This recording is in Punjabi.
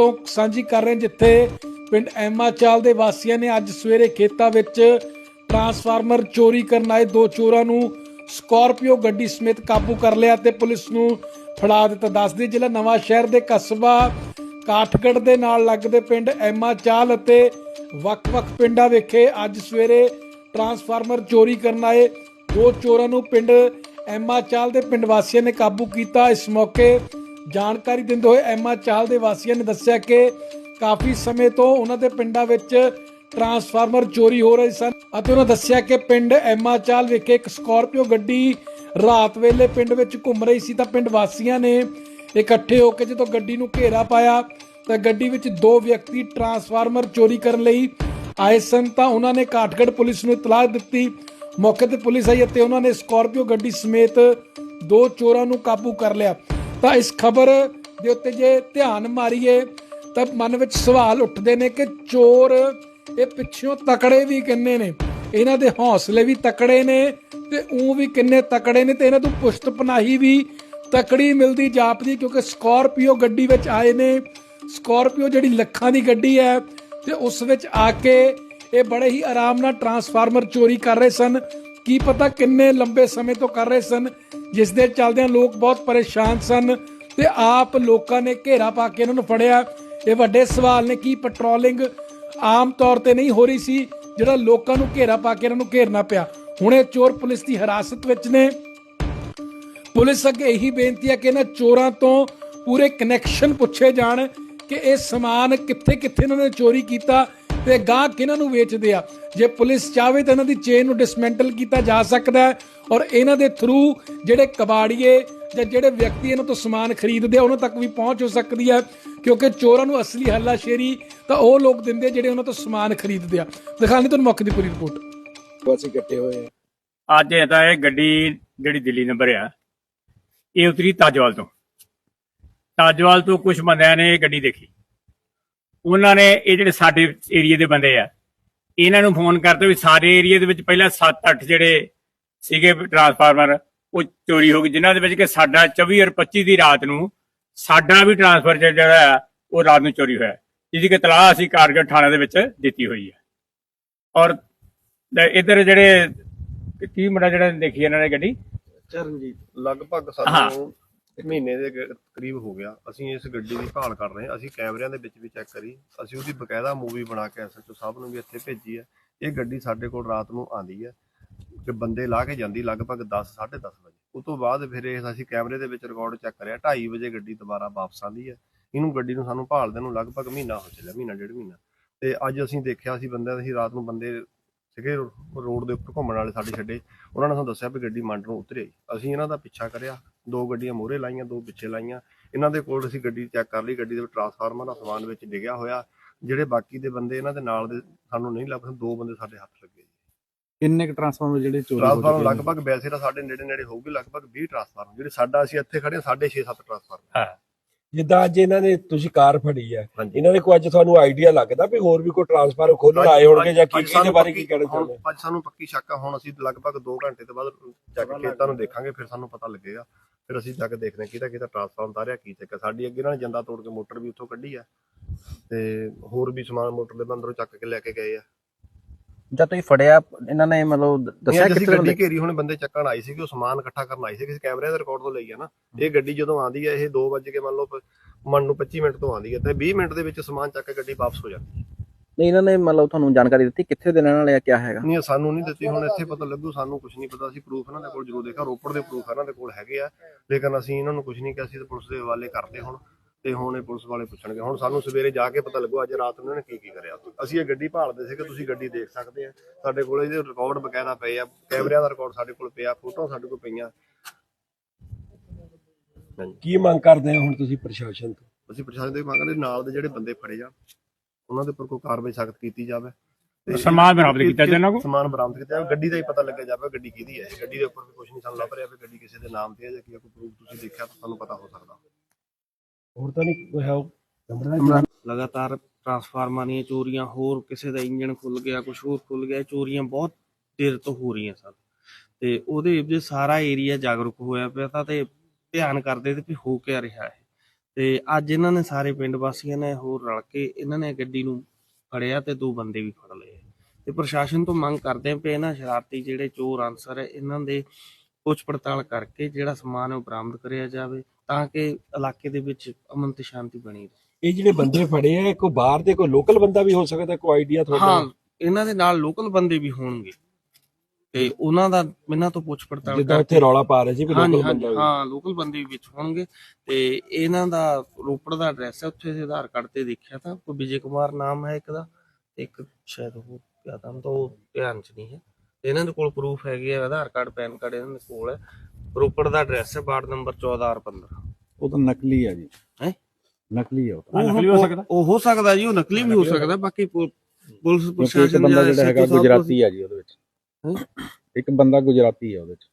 ਤੋਂ ਸਾਂਝੀ ਕਰ ਰਹੇ ਜਿੱਥੇ ਪਿੰਡ ਐਮਾਚਾਲ ਦੇ ਵਾਸੀਆਂ ਨੇ ਅੱਜ ਸਵੇਰੇ ਖੇਤਾਂ ਵਿੱਚ ਟਰਾਂਸਫਾਰਮਰ ਚੋਰੀ ਕਰਨ ਆਏ। ਦੋ ਚੋਰਾਂ ਨੂੰ ਸਕਾਰਪੀਓ ਗੱਡੀ ਸਮੇਤ ਕਾਬੂ ਕਰ ਲਿਆ ਤੇ ਪੁਲਿਸ ਨੂੰ ਫੜਾ ਦਿੱਤਾ। ਦੱਸਦੇ ਜ਼ਿਲ੍ਹਾ ਨਵਾਂ ਸ਼ਹਿਰ ਦੇ ਕਸਬਾ ਕਾਠਗੜ੍ਹ ਦੇ ਨਾਲ ਲੱਗਦੇ ਪਿੰਡ ਐਮਾਚਾਲ ਅਤੇ ਵੱਖ-ਵੱਖ ਪਿੰਡਾਂ ਵਿਖੇ ਅੱਜ ਸਵੇਰੇ ਟਰਾਂਸਫਾਰਮਰ ਚੋਰੀ ਕਰਨ ਆਏ। ਦੋ ਚੋਰਾਂ ਨੂੰ ਪਿੰਡ ਐਮਾਚਾਲ ਦੇ ਪਿੰਡ ਵਾਸੀਆਂ ਨੇ ਕਾਬੂ ਕੀਤਾ। ਇਸ ਮੌਕੇ ਜਾਣਕਾਰੀ ਦਿੰਦੇ ਹੋਏ ਐਮਾਚਾਲ ਦੇ ਵਾਸੀਆਂ ਨੇ ਦੱਸਿਆ ਕਿ ਕਾਫੀ ਸਮੇਂ ਤੋਂ ਉਹਨਾਂ ਦੇ ਪਿੰਡਾਂ ਵਿੱਚ ਟਰਾਂਸਫਾਰਮਰ ਚੋਰੀ ਹੋ ਰਹੇ ਸਨ ਅਤੇ ਉਹਨਾਂ ਦੱਸਿਆ ਕਿ ਪਿੰਡ ਐਮਾਚਾਲ ਵਿਖੇ ਇੱਕ ਸਕਾਰਪੀਓ ਗੱਡੀ ਰਾਤ ਵੇਲੇ ਪਿੰਡ ਵਿੱਚ ਘੁੰਮ ਰਹੀ ਸੀ ਤਾਂ ਪਿੰਡ ਵਾਸੀਆਂ ਨੇ ਇਕੱਠੇ ਹੋ ਕੇ ਜਦੋਂ ਗੱਡੀ ਨੂੰ ਘੇਰਾ ਪਾਇਆ ਤਾਂ ਗੱਡੀ ਵਿੱਚ ਦੋ ਵਿਅਕਤੀ ਟਰਾਂਸਫਾਰਮਰ ਚੋਰੀ ਕਰਨ ਲਈ ਆਏ ਸਨ ਤਾਂ ਉਹਨਾਂ ਨੇ ਕਾਠਗੜ੍ਹ ਪੁਲਿਸ ਨੂੰ ਇਤਲਾਹ ਦਿੱਤੀ। ਮੌਕੇ ਤੇ ਪੁਲਿਸ ਆਈ ਅਤੇ ਉਹਨਾਂ ਨੇ ਸਕਾਰਪੀਓ ਗੱਡੀ ਸਮੇਤ ਦੋ ਚੋਰਾਂ ਨੂੰ ਕਾਬੂ ਕਰ ਲਿਆ। ਤਾਂ ਇਸ ਖਬਰ ਦੇ ਉੱਤੇ ਜੇ ਧਿਆਨ ਮਾਰੀਏ, ਤਾਂ ਮਨ ਵਿੱਚ ਸਵਾਲ ਉੱਠਦੇ ਨੇ ਕਿ ਚੋਰ ਇਹ ਪਿੱਛੋਂ ਤਕੜੇ ਵੀ ਕਿੰਨੇ ਨੇ? ਇਹਨਾਂ ਦੇ ਹੌਸਲੇ ਵੀ ਤਕੜੇ ਨੇ ਤੇ ਉਹ ਵੀ ਕਿੰਨੇ ਤਕੜੇ ਨੇ ਤੇ ਇਹਨਾਂ ਤੋਂ ਪੁਸ਼ਤ ਪਨਾਹੀ ਵੀ ਤਕੜੀ ਮਿਲਦੀ ਜਾਪਦੀ ਕਿਉਂਕਿ ਸਕਾਰਪੀਓ ਗੱਡੀ ਵਿੱਚ ਆਏ ਨੇ। ਸਕਾਰਪੀਓ ਜਿਹੜੀ ਲੱਖਾਂ ਦੀ ਗੱਡੀ ਹੈ ਤੇ ਉਸ ਵਿੱਚ ਆ ਕੇ ਇਹ ਬੜੇ ਹੀ ਆਰਾਮ ਨਾਲ ਟਰਾਂਸਫਾਰਮਰ ਚੋਰੀ ਕਰ ਰਹੇ ਸਨ। ਕੀ ਪਤਾ ਕਿੰਨੇ ਲੰਬੇ ਸਮੇਂ ਤੋਂ ਕਰ ਰਹੇ ਸਨ, ਜਿਸ ਦੇ ਚੱਲਦਿਆਂ ਲੋਕ ਬਹੁਤ ਪਰੇਸ਼ਾਨ ਸਨ ਤੇ ਆਪ ਲੋਕਾਂ ਨੇ ਘੇਰਾ ਪਾ ਕੇ ਇਹਨਾਂ ਨੂੰ ਫੜਿਆ। ਇਹ ਵੱਡੇ ਸਵਾਲ ਨੇ ਕੀ ਪੈਟਰੋਲਿੰਗ ਆਮ ਤੌਰ ਤੇ ਨਹੀਂ ਹੋ ਰਹੀ ਸੀ, ਜਿਹੜਾ ਲੋਕਾਂ ਨੂੰ ਘੇਰਾ ਪਾ ਕੇ ਇਹਨਾਂ ਨੂੰ ਘੇਰਨਾ ਪਿਆ। ਹੁਣ ਇਹ ਚੋਰ ਪੁਲਿਸ ਦੀ ਹਿਰਾਸਤ ਵਿੱਚ ਨੇ। ਪੁਲਿਸ ਅੱਗੇ ਇਹੀ ਬੇਨਤੀ ਹੈ ਕਿ ਇਹਨਾਂ ਚੋਰਾਂ ਤੋਂ ਪੂਰੇ ਕਨੈਕਸ਼ਨ ਪੁੱਛੇ ਜਾਣ ਕਿ ਇਹ ਸਮਾਨ ਕਿੱਥੇ ਕਿੱਥੇ ਇਹਨਾਂ ਨੇ ਚੋਰੀ ਕੀਤਾ ਤੇ ਗਾਹ ਕਿਹਨਾਂ ਨੂੰ ਵੇਚਦੇ ਆ? ਜੇ ਪੁਲਿਸ ਚਾਹਵੇ ਤਾਂ ਇਹਨਾਂ ਦੀ ਚੇਨ ਨੂੰ ਡਿਸਮੈਂਟਲ ਕੀਤਾ ਜਾ ਸਕਦਾ ਹੈ ਔਰ ਇਹਨਾਂ ਦੇ ਥਰੂ ਜਿਹੜੇ ਕਬਾੜੀਏ ਜਾਂ ਜਿਹੜੇ ਵਿਅਕਤੀ ਇਹਨਾਂ ਤੋਂ ਸਮਾਨ ਖਰੀਦਦੇ ਆ ਉਹਨਾਂ ਤੱਕ ਵੀ ਪਹੁੰਚ ਹੋ ਸਕਦੀ ਹੈ। ਕਿਉਂਕਿ ਚੋਰਾਂ ਨੂੰ ਅਸਲੀ ਹੱਲਾਸ਼ੇਰੀ ਤਾਂ ਉਹ ਲੋਕ ਦਿੰਦੇ ਜਿਹੜੇ ਉਹਨਾਂ ਤੋਂ ਸਮਾਨ ਖਰੀਦਦੇ ਆ। ਦਿਖਾਣੀ ਤੁਹਾਨੂੰ ਮੌਕੇ ਦੀ ਪੂਰੀ ਰਿਪੋਰਟ ਬਸ ਇਕੱਠੇ ਹੋਏ ਆ। ਅੱਜ ਇਹ ਤਾਂ ਇਹ ਗੱਡੀ ਜਿਹੜੀ ਦਿੱਲੀ ਨੰਬਰ ਆ ਇਹ ਉਤਰੀ ਤਾਜਵਾਲ ਤੋਂ। ਤਾਜਵਾਲ ਤੋਂ ਕੁਝ ਬੰਦਿਆਂ ਨੇ ਇਹ ਗੱਡੀ ਦੇਖੀ। ਉਹਨਾਂ ਨੇ ਇਹ ਜਿਹੜੇ ਸਾਡੇ ਏਰੀਆ ਦੇ ਬੰਦੇ ਆ ਇਹਨਾਂ ਨੂੰ ਫੋਨ ਕਰਦੇ ਵੀ ਸਾਡੇ ਏਰੀਆ ਦੇ ਵਿੱਚ ਪਹਿਲਾਂ 7-8 ਜਿਹੜੇ ਸੀਗੇ ਟਰਾਂਸਫਾਰਮਰ ਉਹ ਚੋਰੀ ਹੋ ਗਈ ਜਿਨ੍ਹਾਂ ਦੇ ਵਿੱਚ ਕਿ ਸਾਡਾ 24 ਔਰ 25 ਦੀ ਰਾਤ ਨੂੰ ਸਾਡਾ ਵੀ ਟਰਾਂਸਫਰ ਜਿਹੜਾ ਉਹ ਰਾਤ ਨੂੰ ਚੋਰੀ ਹੋਇਆ। ਜਿਹਦੀ ਕਿ ਤਲਾਹ ਅਸੀਂ ਕਾਰਗੜ ਥਾਣੇ ਦੇ ਵਿੱਚ ਦਿੱਤੀ ਹੋਈ ਹੈ ਔਰ ਇਧਰ ਜਿਹੜੇ ਕੀ ਮੁੰਡਾ ਜਿਹੜਾ ਦੇਖੀ ਇਹਨਾਂ ਨੇ ਗੱਡੀ? ਚਰਨਜੀਤ ਲਗਭਗ। ਸਾਨੂੰ ਮਹੀਨੇ ਦੇ ਕ- ਕਰੀਬ ਹੋ ਗਿਆ। ਅਸੀਂ ਇਸ ਗੱਡੀ ਦੀ ਭਾਲ ਕਰ ਰਹੇ ਹਾਂ। ਅਸੀਂ ਕੈਮਰਿਆਂ ਦੇ ਵਿੱਚ ਵੀ ਚੈੱਕ ਕਰੀ। ਅਸੀਂ ਉਹਦੀ ਬਕਾਇਦਾ ਮੂਵੀ ਬਣਾ ਕੇ ਐਸਐਚਓ ਸਾਹਿਬ ਨੂੰ ਵੀ ਇੱਥੇ ਭੇਜੀ ਹੈ। ਇਹ ਗੱਡੀ ਸਾਡੇ ਕੋਲ ਰਾਤ ਨੂੰ ਆਂਦੀ ਹੈ। ਕਿ ਬੰਦੇ ਲਾ ਕੇ ਜਾਂਦੀ ਲਗਭਗ 10 10:30 ਵਜੇ। ਉਸ ਤੋਂ ਬਾਅਦ ਫਿਰ ਇਹ ਅਸੀਂ ਕੈਮਰੇ ਦੇ ਵਿੱਚ ਰਿਕਾਰਡ ਚੈੱਕ ਕਰਿਆ। 2:30 ਵਜੇ ਗੱਡੀ ਦੁਬਾਰਾ ਵਾਪਸ ਆਂਦੀ ਹੈ। ਇਹਨੂੰ ਗੱਡੀ ਨੂੰ ਸਾਨੂੰ ਭਾਲਦੇ ਨੂੰ ਲਗਭਗ ਮਹੀਨਾ ਹੋ ਚੱਲਿਆ, ਮਹੀਨਾ, ਡੇਢ ਮਹੀਨਾ। ਤੇ ਅੱਜ ਅਸੀਂ ਦੇਖਿਆ ਸੀ ਬੰਦੇ ਅਸੀਂ ਰਾਤ ਨੂੰ ਬੰਦੇ ਸੀਗੇ ਰੋਡ ਦੇ ਉੱਪਰ ਘੁੰਮਣ ਵਾਲੇ ਸਾਡੇ ਛੱਡੇ। ਉਹਨਾਂ ਨੇ ਸਾਨੂੰ ਦੱਸਿਆ ਵੀ ਗੱਡੀ ਮੰਡ ਨੂੰ ਉਤਰੀ। ਆਈ ਅਸੀਂ ਇਹਨਾਂ ਦਾ ਪਿੱਛਾ ਕਰਿਆ। ਦੋ ਗੱਡੀਆਂ ਮੋਹਰੇ ਲਾਈਆਂ ਦੋ ਪਿੱਛੇ ਲਾਈਆਂ। ਇਹਨਾਂ ਦੇ ਕੋਲ ਅਸੀਂ ਗੱਡੀ ਚੈੱਕ ਕਰ ਲਈ ਗੱਡੀ ਦੇ ਵਿੱਚ ਟਰਾਂਸਫਾਰਮਰ ਦਾ ਸਮਾਨ ਵਿੱਚ ਡਿੱਗਿਆ ਹੋਇਆ। ਜਿਹੜੇ ਬਾਕੀ ਦੇ ਬੰਦੇ ਇਹਨਾਂ ਦੇ ਨਾਲ ਦੇ ਸਾਨੂੰ ਨਹੀਂ ਲੱਭਦੇ ਦੋ ਬੰਦੇ ਸਾਡੇ ਹੱਥ ਲੱਗੇ ਕਿੰਨੇ ਕ ਟਰਾਂਸਫਾਰਮਰ ਜਿਹੜੇ ਚੋਰੀ ਹੋ ਟਰਾਂਸਫਾਰਮਰ ਨੇ? ਲਗਭਗ ਵੈਸੇ ਤਾਂ ਸਾਡੇ ਨੇੜੇ ਨੇੜੇ ਹੋਊਗੀ ਲਗਭਗ 20 ਟਰਾਂਸਫਾਰਮਰ ਜਿਹੜੇ ਸਾਡਾ ਅਸੀਂ ਇੱਥੇ ਖੜੇ ਹਾਂ, ਸਾਢੇ 6-7 ਟਰਾਂਸਫਾਰਮਰ ਜਿੱਦਾਂ ਅੱਜ ਇਹਨਾਂ ਨੇ ਤੁਸੀਂ ਕਾਰ ਫੜੀ ਹੈ ਇਹਨਾਂ ਦੇ ਕੋਈ ਅੱਜ ਤੁਹਾਨੂੰ ਆਈਡੀਆ ਲੱਗਦਾ ਵੀ ਹੋਰ ਵੀ ਕੋਈ ਟਰਾਂਸਫਰ ਖੋਲਣ ਆਏ ਹੋਣਗੇ ਜਾਂ ਕੀ ਇਹਦੇ ਬਾਰੇ ਕੀ ਕਹਿਣਾ ਹੁਣ- ਚਾਹੁੰਦੇ? ਅੱਜ ਸਾਨੂੰ ਪੱਕੀ ਸ਼ੱਕ ਆ ਹੁਣ ਅਸੀਂ ਲਗਭਗ 2 ਘੰਟੇ ਤੋਂ ਬਾਅਦ ਚੱਕ ਖੇਤਾਂ ਨੂੰ ਦੇਖਾਂਗੇ ਫਿਰ ਸਾਨੂੰ ਪਤਾ ਲੱਗੇਗਾ। ਫਿਰ ਅਸੀਂ ਜਾ ਕੇ ਦੇਖਦੇ ਹਾਂ ਕਿਹਦਾ ਕਿਹਦਾ ਟਰਾਂਸਫਾਰਮ ਤਾਰਿਆ ਕੀ ਚੱਕਰ। ਸਾਡੀ ਅੱਗੇ ਨਾਲ ਜੰਦਾ ਤੋੜ ਕੇ ਮੋਟਰ ਵੀ ਉੱਥੋਂ ਕੱਢੀ ਆ ਤੇ ਹੋਰ ਵੀ ਸਮਾਨ ਮੋਟਰ ਦੇ ਅੰਦਰੋਂ ਚੱਕ ਕੇ ਲੈ ਕੇ ਗਏ ਆ। ਜਦ ਤੁਸੀਂ ਫੜਿਆ ਇਹਨਾਂ ਨੇ ਮਤਲਬ ਦੱਸਿਆ ਕਿੱਥੇ ਗੱਡੀ ਘੇਰੀ ਹੁਣ ਬੰਦੇ ਚੱਕਣ ਆਏ ਸੀਗੇ ਉਹ ਸਮਾਨ ਇਕੱਠਾ ਕਰਨ ਆਏ ਸੀ ਕਿਸੇ ਕੈਮਰੇ ਦੇ ਰਿਕਾਰਡ ਤੋਂ ਲਈ ਆ ਨਾ। ਇਹ ਗੱਡੀ ਜਦੋਂ ਆਂਦੀ ਹੈ ਇਹ 2 ਵਜੇ ਕੇ ਮੰਨ ਲਓ ਮੰਨ ਨੂੰ 25 ਮਿੰਟ ਤੋਂ ਆਂਦੀ ਹੈ ਤੇ 20 ਮਿੰਟ ਦੇ ਵਿੱਚ ਸਮਾਨ ਚੱਕ ਕੇ ਗੱਡੀ ਵਾਪਸ ਹੋ ਜਾਂਦੀ ਹੈ ਨਹੀਂ ਇਹਨਾਂ ਨੇ ਮਤਲਬ ਤੁਹਾਨੂੰ ਜਾਣਕਾਰੀ ਦਿੱਤੀ ਕਿੱਥੇ ਦੇ ਰਹਿਣ ਵਾਲੇ ਆ ਕਿਆ ਹੈਗਾ? ਨਹੀਂ ਸਾਨੂੰ ਨਹੀਂ ਦਿੱਤੀ ਹੁਣ ਇੱਥੇ ਪਤਾ ਲੱਗੂ ਸਾਨੂੰ ਕੁਝ ਨਹੀਂ ਪਤਾ ਅਸੀਂ ਪ੍ਰੂਫ ਇਹਨਾਂ ਦੇ ਕੋਲ ਜ਼ਰੂਰ ਦੇਖਿਆ ਰੋਪੜ ਦੇ ਪ੍ਰੂਫ ਇਹਨਾਂ ਦੇ ਕੋਲ ਹੈਗੇ ਆ ਲੇਕਿਨ ਅਸੀਂ ਇਹਨਾਂ ਨੂੰ ਕੁਝ ਨਹੀਂ ਕਿਹਾ ਸੀ ਤੇ ਪੁਲਿਸ ਦੇ ਹਵਾਲੇ ਕਰਦੇ ਹੁਣ ਤੇ ਹੁਣ ਇਹ ਪੁਲਿਸ ਵਾਲੇ ਪੁੱਛਣਗੇ। ਹੁਣ ਸਾਨੂੰ ਸਵੇਰੇ ਜਾ ਕੇ ਪਤਾ ਲੱਗੂ ਅੱਜ ਰਾਤ ਨੂੰ ਇਹਨਾਂ ਨੇ ਕੀ ਕੀ ਕਰਿਆ। ਅਸੀਂ ਇਹ ਗੱਡੀ ਭਾਲਦੇ ਸੀਗੇ ਤੁਸੀਂ ਗੱਡੀ ਦੇਖ ਸਕਦੇ ਆ ਸਾਡੇ ਕੋਲ ਇਹਦੇ ਰਿਕਾਰਡ ਬਕਾਇਦਾ ਪਏ ਆ ਕੈਮਰਿਆਂ ਦਾ ਰਿਕਾਰਡ ਸਾਡੇ ਕੋਲ ਪਿਆ ਫੋਟੋ ਸਾਡੇ ਕੋਲ ਪਈਆਂ। ਕੀ ਮੰਗ ਕਰਦੇ ਹੋ ਹੁਣ ਤੁਸੀਂ ਪ੍ਰਸ਼ਾਸਨ ਤੋਂ? ਅਸੀਂ ਪ੍ਰਸ਼ਾਸਨ ਦੇ ਮੰਗਦੇ ਨਾਲ ਦੇ ਜਿਹੜੇ ਬੰਦੇ ਫੜੇ ਜਾਣ। ਉਹਨਾਂ ਦੇ ਉੱਪਰ ਕੋਈ ਕਾਰਵਾਈ ਸਖਤ ਕੀਤੀ ਜਾਵੇ। ਤੇ ਸਮਾਨ ਬਰਾਮਦ ਕੀਤਾ ਜਾਵੇ ਇਹਨਾਂ ਕੋਲ। ਸਮਾਨ ਬਰਾਮਦ ਕੀਤਾ ਜਾਵੇ। ਗੱਡੀ ਦਾ ਹੀ ਪਤਾ ਲੱਗਿਆ ਜਾਵੇ ਗੱਡੀ ਕਿਹਦੀ ਹੈ। ਗੱਡੀ ਦੇ ਉੱਪਰ ਵੀ ਕੁਝ ਨਹੀਂ ਸਾਨੂੰ ਲੱਭ ਰਿਹਾ ਵੀ ਗੱਡੀ ਕਿਸੇ ਦੇ ਨਾਮ ਤੇ ਹੈ ਜਾਂ ਕੀ ਕੋਈ ਪ੍ਰੂਫ ਤੁਸੀਂ ਦੇਖਿਆ ਤਾਂ ਸਾਨੂੰ ਪਤਾ ਹੋ ਸਕਦਾ। ਹੋਰ ਤਾਂ ਨਹੀਂ ਕੋਈ ਹੈ ਲਗਾਤਾਰ ਟਰਾਂਸਫਾਰਮਰਾਂ ਦੀਆਂ ਚੋਰੀਆਂ ਹੋਰ ਕਿਸੇ ਦਾ ਇੰਜਨ ਖੁੱਲ ਗਿਆ ਕੁਝ ਹੋਰ ਖੁੱਲ ਗਿਆ ਚੋਰੀਆਂ ਬਹੁਤ ਦੇਰ ਤੋਂ ਹੋ ਰਹੀਆਂ ਸਨ। ਤੇ ਉਹਦੇ ਵਿੱਚ ਸਾਰਾ ਏਰੀਆ ਜਾਗਰੂਕ ਹੋਇਆ ਪਿਆ ਤਾਂ ਤੇ ਧਿਆਨ ਕਰਦੇ ਤੇ ਵੀ ਹੋ ਕਿਆ ਰਿਹਾ ਹੈ। ਤੇ ਅੱਜ ਇਹਨਾਂ ਨੇ ਸਾਰੇ ਪਿੰਡ ਵਾਸੀਆਂ ਨੇ ਹੋਰ ਰਲ ਕੇ ਇਹਨਾਂ ਨੇ ਗੱਡੀ ਨੂੰ ਫੜਿਆ ਤੇ ਦੋ ਬੰਦੇ ਵੀ ਫੜ ਲਏ। ਤੇ ਪ੍ਰਸ਼ਾਸਨ ਤੋਂ ਮੰਗ ਕਰਦੇ ਆ ਕਿ ਇਹਨਾਂ ਸ਼ਰਾਰਤੀ ਜਿਹੜੇ ਚੋਰ ਅਨਸਰ ਹੈ ਇਹਨਾਂ ਦੇ ਪੁੱਛ ਪੜਤਾਲ ਕਰਕੇ ਜਿਹੜਾ ਸਮਾਨ ਹੈ ਉਹ ਬਰਾਮਦ ਕਰਿਆ ਜਾਵੇ ਤਾਂ ਕਿ ਇਲਾਕੇ ਦੇ ਵਿੱਚ ਅਮਨ ਤੇ ਸ਼ਾਂਤੀ ਬਣੀ ਰਹੇ। ਇਹ ਜਿਹੜੇ ਬੰਦੇ ਫੜੇ ਆ ਕੋਈ ਬਾਹਰ ਦੇ ਕੋਈ ਲੋਕਲ ਬੰਦਾ ਵੀ ਹੋ ਸਕਦਾ ਕੋਈ ਆਈਡੀਆ ਹਾਂ ਤੁਹਾਡਾ ਇਹਨਾਂ ਦੇ ਨਾਲ ਲੋਕਲ ਬੰਦੇ ਵੀ ਹੋਣਗੇ। ਤੇ ਉਹਨਾਂ ਦਾ ਇਹਨਾਂ ਤੋਂ ਪੁੱਛ ਪੜਤਾਲ ਜਿੱਦਾਂ ਉੱਥੇ ਰੌਲਾ ਪਾ ਰਹੇ ਸੀ ਵੀ ਲੋਕਲ ਬੰਦਾ ਵੀ। ਹਾਂ ਲੋਕਲ ਬੰਦੇ ਵਿੱਚ ਹੋਣਗੇ ਤੇ ਇਹਨਾਂ ਦਾ ਰੋਪੜ ਦਾ ਐਡਰੈਸ ਹੈ ਉੱਥੇ ਦੇ ਆਧਾਰ ਕਾਰਡ ਤੇ ਦੇਖਿਆ ਤਾਂ ਕੋਈ ਵਿਜੇ ਕੁਮਾਰ ਨਾਮ ਹੈ ਇੱਕ ਦਾ ਤੇ ਇੱਕ ਸ਼ਾਇਦ ਉਹ ਕਿਆ ਨਾਮ ਤਾਂ ਉਹ ਧਿਆਨ ਚ ਨਹੀਂ ਹੈ ਤੇ ਇਹਨਾਂ ਦੇ ਕੋਲ ਪ੍ਰੂਫ ਹੈਗੇ ਆ ਆਧਾਰ ਕਾਰਡ ਪੈਨ ਕਾਰਡ ਇਹਨਾਂ ਦੇ ਕੋਲ ਹੈ ਰੋਪੜ ਦਾ ਐਡਰੈਸ ਹੈ ਵਾਰਡ ਨੰਬਰ 14 ਔਰ 15 ਉਹ ਤਾਂ ਨਕਲੀ ਆ ਜੀ ਹੈਂ? ਨਕਲੀ ਆ ਉਹ ਤਾਂ। ਨਕਲੀ ਹੋ ਸਕਦਾ। ਉਹ ਹੋ ਸਕਦਾ ਜੀ ਉਹ ਨਕਲੀ ਵੀ ਹੋ ਸਕਦਾ ਬਾਕੀ ਪੁ- ਪੁਲਿਸ ਕਿਉਂਕਿ ਇੱਕ ਪ੍ਰਸ਼ਾਸਨ ਬੰਦਾ ਜਿਹੜਾ ਹੈਗਾ ਗੁਜਰਾਤੀ ਆ ਜੀ ਉਹਦੇ ਵਿੱਚ? ਇੱਕ ਬੰਦਾ ਗੁਜਰਾਤੀ ਹੈ ਉਹਦੇ ਚ।